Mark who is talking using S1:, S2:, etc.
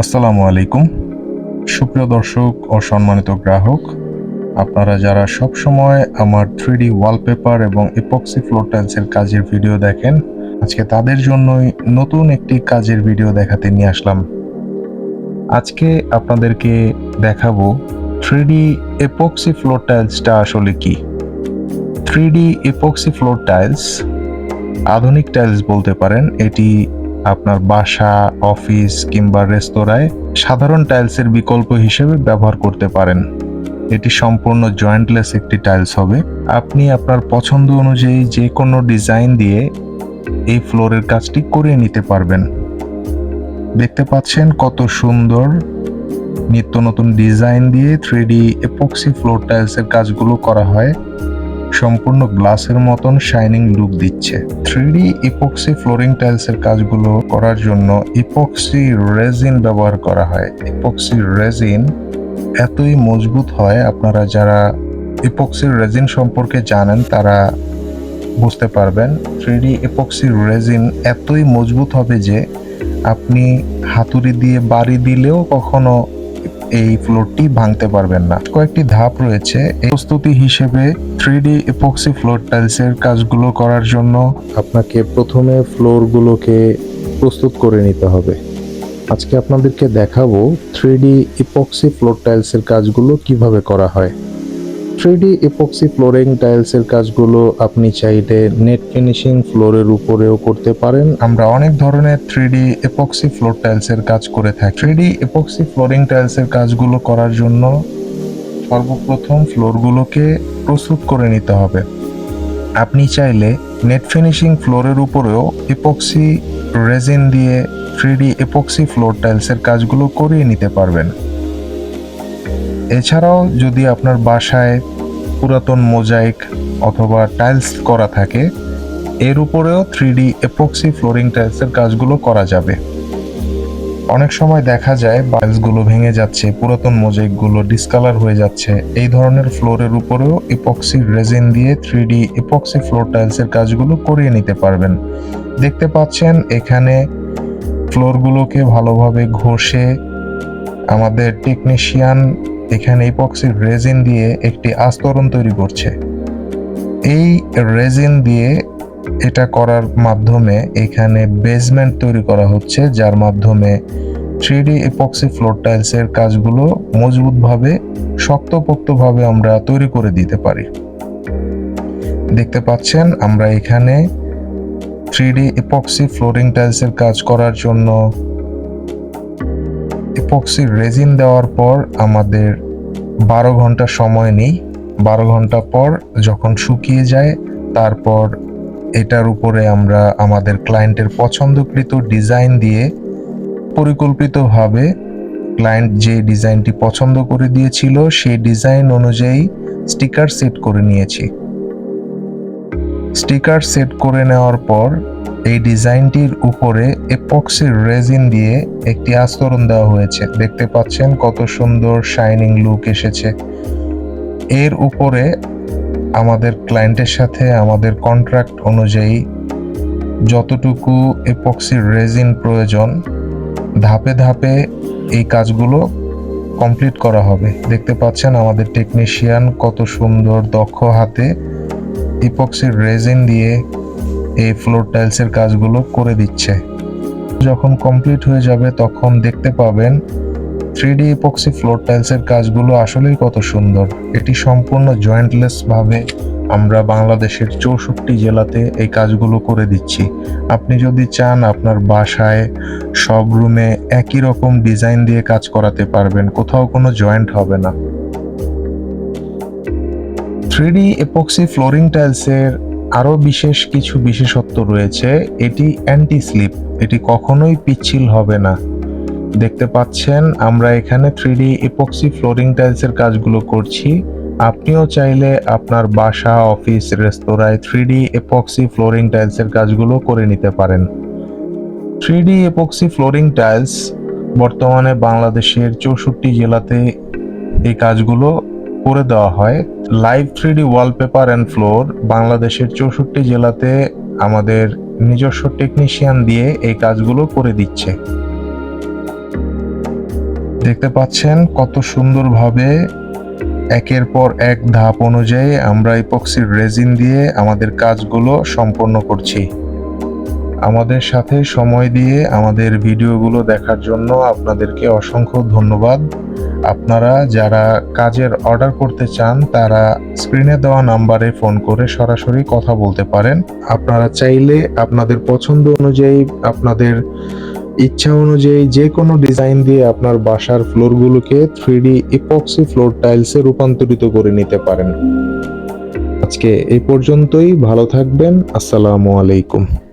S1: আসসালামু আলাইকুম। সুপ্রিয় দর্শক ও সম্মানিত গ্রাহক, আপনারা যারা সব সময় আমার থ্রিডি ওয়ালপেপার এবং ইপক্সি ফ্লোর টাইলসের কাজের ভিডিও দেখেন, আজকে তাদের জন্যই নতুন একটি কাজের ভিডিও দেখাতে নিয়ে আসলাম। আজকে আপনাদেরকে দেখাবো থ্রিডি এপক্সি ফ্লোর টাইলসটা আসলে কি? Three D epoxy floor tiles আধুনিক টাইলস বলতে পারেন, এটি আপনার বাসা, অফিস কিংবা রেস্তোরাঁয় সাধারণ টাইলসের বিকল্প হিসেবে ব্যবহার করতে পারেন। এটি সম্পূর্ণ জয়েন্টলেস একটি টাইলস হবে। আপনি আপনার পছন্দ অনুযায়ী যে কোনো ডিজাইন দিয়ে এই ফ্লোরের কাজটি করিয়ে নিতে পারবেন। দেখতে পাচ্ছেন কত সুন্দর নিত্য নতুন ডিজাইন দিয়ে থ্রি ডি এপক্সি ফ্লোর টাইলসের কাজগুলো করা হয়। সম্পূর্ণ গ্লাসের মতন শাইনিং লুক দিচ্ছে। থ্রি ডি ইপক্সি ফ্লোরিং টাইলসের কাজগুলো করার জন্য ইপক্সি রেজিন ব্যবহার করা হয়। ইপক্সি রেজিন এতই মজবুত হয়, আপনারা যারা ইপক্সি রেজিন সম্পর্কে জানেন তারা বুঝতে পারবেন। থ্রি ইপক্সি রেজিন এতই মজবুত হবে যে আপনি হাতুড়ি দিয়ে বাড়ি দিলেও কখনো এই ফ্লোরটি ভাঙতে পারবেন না। কয়েকটি ধাপ রয়েছে। এই প্রস্তুতি হিসেবে থ্রি ডি এপক্সি ফ্লোর টাইলসের কাজগুলো করার জন্য আপনাকে প্রথমে ফ্লোরগুলোকে প্রস্তুত করে নিতে হবে। আজকে আপনাদেরকে দেখাবো থ্রি ডি ইপক্সি ফ্লোর টাইলসের কাজগুলো কীভাবে করা হয়। থ্রি এপক্সি ফ্লোরিং টাইলসের কাজগুলো আপনি চাইলে নেট ফিনিশিং ফ্লোরের উপরেও করতে পারেন। আমরা অনেক ধরনের থ্রি ডি এপক্সি ফ্লোর টাইলসের কাজ করে থাকি। থ্রি ডি এপক্সি ফ্লোরিং টাইলসের কাজগুলো করার জন্য সর্বপ্রথম ফ্লোরগুলোকে প্রস্তুত করে নিতে হবে। আপনি চাইলে নেট ফিনিশিং ফ্লোরের উপরেও এপক্সি রেজিন দিয়ে থ্রি ডি এপক্সি ফ্লোর টাইলসের কাজগুলো করিয়ে নিতে পারবেন। এছাড়াও যদি আপনার বাসায় পুরাতন মোজাইক অথবা টাইলস করা থাকে, এর উপরেও থ্রি ডি এপক্সি ফ্লোরিং টাইলসের কাজগুলো করা যাবে। অনেক সময় দেখা যায় টাইলসগুলো ভেঙে যাচ্ছে, পুরাতন মোজাইকগুলো ডিসকালার হয়ে যাচ্ছে। এই ধরনের ফ্লোরের উপরেও ইপক্সি রেজিন দিয়ে থ্রি ডি ইপক্সি ফ্লোর টাইলসের কাজগুলো করিয়ে নিতে পারবেন। দেখতে পাচ্ছেন, এখানে ফ্লোরগুলোকে ভালোভাবে ঘষে আমাদের টেকনিশিয়ান এখানে ইপক্সি রেজিন দিয়ে একটি আস্তরণ তৈরি করছে। এই রেজিন দিয়ে এটা করার মাধ্যমে এখানে বেসমেন্ট তৈরি করা হচ্ছে, যার মাধ্যমে থ্রি ডি ইপক্সি ফ্লোর টাইলসের কাজগুলো মজবুতভাবে, শক্তপোক্তভাবে আমরা তৈরি করে দিতে পারি। দেখতে পাচ্ছেন, আমরা এখানে থ্রি ডি ইপক্সি ফ্লোরিং টাইলসের কাজ করার জন্য ইপক্সি রেজিন দেওয়ার পর আমাদের বারো ঘণ্টা সময় নেই। বারো ঘণ্টা পর যখন শুকিয়ে যায়, তারপর এটার উপরে আমরা আমাদের ক্লায়েন্টের পছন্দকৃত ডিজাইন দিয়ে পরিকল্পিতভাবে ক্লায়েন্ট যে ডিজাইনটি পছন্দ করে দিয়েছিল, সেই ডিজাইন অনুযায়ী স্টিকার সেট করে নিয়েছি। স্টিকার সেট করে নেওয়ার পর, এই ডিজাইনটির উপরে এপক্সি রেজিন দিয়ে একটি আস্তরণ দেওয়া হয়েছে। দেখতে পাচ্ছেন কত সুন্দর শাইনিং লুক এসেছে। এর উপরে আমাদের ক্লায়েন্টের সাথে আমাদের কন্ট্রাক্ট অনুযায়ী যতটুকু এপক্সি রেজিন প্রয়োজন, ধাপে ধাপে এই কাজগুলো কমপ্লিট করা হবে। দেখতে পাচ্ছেন আমাদের টেকনিশিয়ান কত সুন্দর দক্ষ হাতে ইপক্সি রেজিন দিয়ে এই ফ্লোর টাইলসের কাজগুলো করে দিচ্ছে। যখন কমপ্লিট হয়ে যাবে, তখন দেখতে পাবেন থ্রি ডি ইপক্সি ফ্লোর টাইলসের কাজগুলো আসলেই কত সুন্দর। এটি সম্পূর্ণ জয়েন্টলেসভাবে আমরা বাংলাদেশের চৌষট্টি জেলাতে এই কাজগুলো করে দিচ্ছি। আপনি যদি চান আপনার বাসায় সব রুমে একই রকম ডিজাইন দিয়ে কাজ করাতে পারবেন, কোথাও কোনো জয়েন্ট হবে না। থ্রি ডি এপক্সি ফ্লোরিং টাইলসের আরও বিশেষ কিছু বিশেষত্ব রয়েছে। এটি অ্যান্টি স্লিপ এটি কখনোই পিচ্ছিল হবে না। দেখতে পাচ্ছেন, আমরা এখানে থ্রি ডি এপক্সি ফ্লোরিং টাইলসের কাজগুলো করছি। আপনিও চাইলে আপনার বাসা, অফিস, রেস্তোরাঁয় থ্রি ডি এপক্সি ফ্লোরিং টাইলসের কাজগুলো করে নিতে পারেন। Three D epoxy flooring tiles বর্তমানে বাংলাদেশের চৌষট্টি জেলাতে এই কাজগুলো করে দেওয়া হয়। Live three D wallpaper and floor বাংলাদেশের চৌষট্টি জেলাতে আমাদের নিজস্ব টেকনিশিয়ান দিয়ে এই কাজগুলো করে দিচ্ছে। দেখতে পাচ্ছেন কত সুন্দরভাবে একের পর এক ধাপ অনুযায়ী আমরা ইপক্সির রেজিন দিয়ে আমাদের কাজগুলো সম্পন্ন করছি। আমাদের সাথে সময় দিয়ে আমাদের ভিডিওগুলো দেখার জন্য আপনাদেরকে অসংখ্য ধন্যবাদ। আপনারা যারা কাজের অর্ডার করতে চান, তারা স্ক্রিনে দেওয়া নাম্বারে ফোন করে সরাসরি কথা বলতে পারেন। আপনারা চাইলে আপনাদের পছন্দ অনুযায়ী, আপনাদের ইচ্ছা অনুযায়ী যে কোনো ডিজাইন দিয়ে আপনার বাসার ফ্লোরগুলোকে থ্রি ডি ইপক্সি ফ্লোর টাইলসে রূপান্তরিত করে নিতে পারেন। আজকে এই পর্যন্তই। ভালো থাকবেন। আসসালামু আলাইকুম।